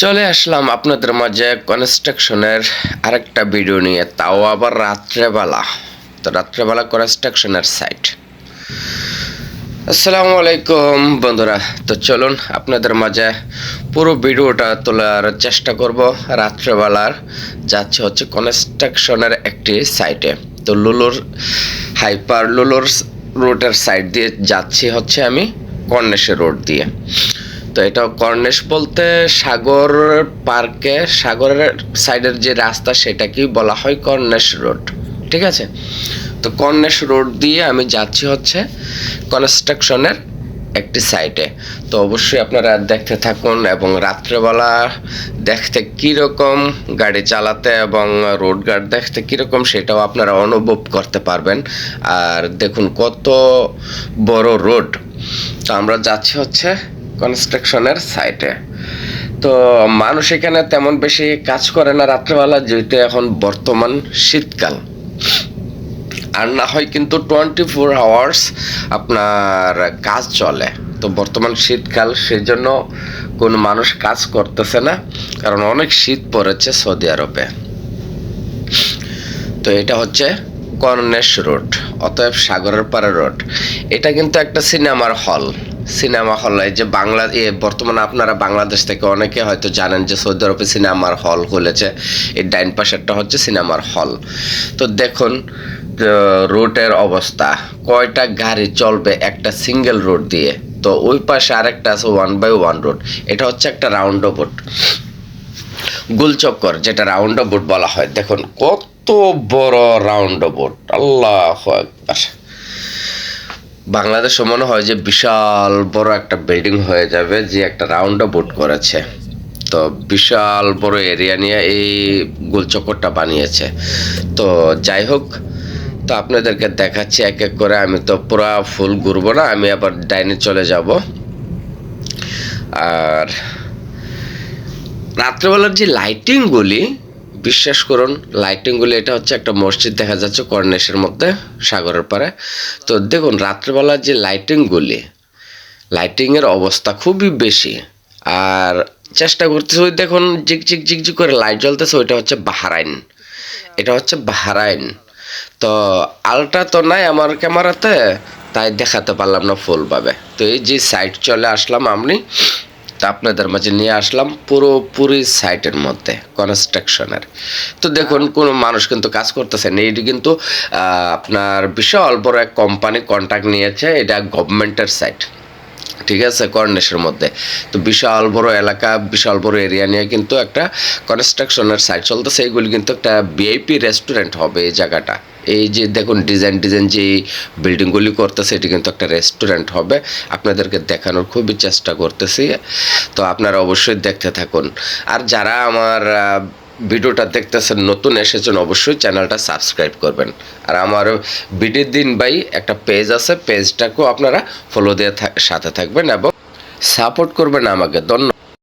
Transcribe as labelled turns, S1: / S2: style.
S1: চলে আসলাম আপনাদের মাঝে কনস্ট্রাকশনের আরেকটা ভিডিও নিয়ে। তাও আবার রাত্রেবেলা। তো রাত্রেবেলা কনস্ট্রাকশনের সাইট আসসালামু আলাইকুম, বন্ধুরা। তো চলুন আপনাদের মাঝে পুরো ভিডিওটা তোলার চেষ্টা করব রাত্রেবেলার। যাচ্ছে হচ্ছে কনস্ট্রাকশনের একটি সাইটে তো লুলুর হাইপার লুলুর রোডের সাইড দিয়ে যাচ্ছি হচ্ছে আমি কর্নেশের রোড দিয়ে। তো এটা কর্নেশ বলতে সাগর পার্কে, সাগরের সাইডের যে রাস্তা সেটাকেই বলা হয় কর্নেশ রোড, ঠিক আছে? তো কর্নেশ রোড দিয়ে আমি যাচ্ছি হচ্ছে কনস্ট্রাকশনের একটি সাইটে। তো অবশ্যই আপনারা দেখতে থাকুন এবং রাত্রেবেলা দেখতে কীরকম গাড়ি চালাতে এবং রোড গার্ড দেখতে কীরকম সেটাও আপনারা অনুভব করতে পারবেন। আর দেখুন কত বড় রোড। তো আমরা যাচ্ছি হচ্ছে কনস্ট্রাকশনের সাইটে তো মানুষ এখানে তেমন বেশি কাজ করে না রাত্রেবেলা, যেহেতু এখন বর্তমান শীতকাল। আর না হয় কিন্তু টোয়েন্টি ফোর আওয়ার্স আপনার কাজ চলে। তো বর্তমান শীতকাল সেই জন্য কোনো মানুষ কাজ করতেছে না, কারণ অনেক শীত পড়েছে সৌদি আরবে। তো এটা হচ্ছে কর্নেশ রোড। অতএব সাগরের পাড়ে রোড। এটা কিন্তু একটা সিনেমার হল। সিনেমা হল যে বাংলা বর্তমানে আপনারা বাংলাদেশ থেকে অনেকে হয়তো জানেন যে সৌদি আরবে সিনেমার হল খুলেছে। এই ডাইন পাশেরটা হচ্ছে সিনেমার হল। তো দেখুন রোডের অবস্থা। কয়টা গাড়ি চলবে একটা সিঙ্গেল রোড দিয়ে? তো ওই পাশে আরেকটা আছে ওয়ান বাই ওয়ান রোড। এটা হচ্ছে একটা রাউন্ড বোট। গুলচক্কর, যেটা রাউন্ড বোট বলা হয়। দেখুন, কত বড় রাউন্ড বোট আল্লাহ বাংলাদেশে মনে হয় যে বিশাল বড় একটা বিল্ডিং হয়ে যাবে যে একটা রাউন্ড বোট করেছে। তো বিশাল বড় এরিয়া নিয়ে এই গোলচক্করটা বানিয়েছে। তো যাই হোক, তো আপনাদেরকে দেখাচ্ছি এক এক করে। আমি তো পুরা ফুল ঘুরবো না, আমি আবার ডাইনে চলে যাব। আর রাত্রেবেলার যে লাইটিংগুলি বিশ্বাস করুন লাইটিংগুলি এটা হচ্ছে একটা মসজিদ, দেখা যাচ্ছে কর্নেশের মধ্যে, সাগরের পারে তো দেখুন, রাত্রেবেলার যে লাইটিংগুলি লাইটিংয়ের অবস্থা খুবই বেশি। আর চেষ্টা করতেছে ওই দেখুন ঝিকঝিক ঝিকঝিক করে লাইট জ্বলতেছে, ওইটা হচ্ছে বাহারাইন। এটা হচ্ছে বাহারাইন। তো আলটা তো নাই আমার ক্যামেরাতে তাই দেখাতে পারলাম না ফুলভাবে তো এই যে সাইট চলে আসলাম আমি তা আপনাদের মাঝে নিয়ে আসলাম পুরোপুরি সাইটের মধ্যে কনস্ট্রাকশনের তো দেখুন, কোনো মানুষ কিন্তু কাজ করতেছে না। এটি কিন্তু আপনার বিশাল বড় এক কোম্পানি কন্ট্যাক্ট নিয়েছে, এটা গভর্নমেন্টের সাইট ঠিক আছে কর্নেশের মধ্যে। তো বিশাল বড় এলাকা, বিশাল বড় এরিয়া নিয়ে কিন্তু একটা কনস্ট্রাকশনের সাইট চলতেছে। এইগুলি কিন্তু একটা ভিআইপি রেস্টুরেন্ট হবে এই জায়গাটা। এই যে দেখুন ডিজাইন ডিজাইন যে বিল্ডিংগুলি করতেছে, এটি কিন্তু একটা রেস্টুরেন্ট হবে। আপনাদেরকে দেখানোর খুবই চেষ্টা করতেছি। তো আপনারা অবশ্যই দেখতে থাকুন। আর যারা আমার ভিডিওটা দেখতেছেন, নতুন এসেছেন, অবশ্যই চ্যানেলটা সাবস্ক্রাইব করবেন। আর আমার বিডির দিন বাই একটা পেজ আছে, পেজটাকেও আপনারা ফলো দিয়ে সাথে থাকবেন এবং সাপোর্ট করবেন আমাকে। ধন্যবাদ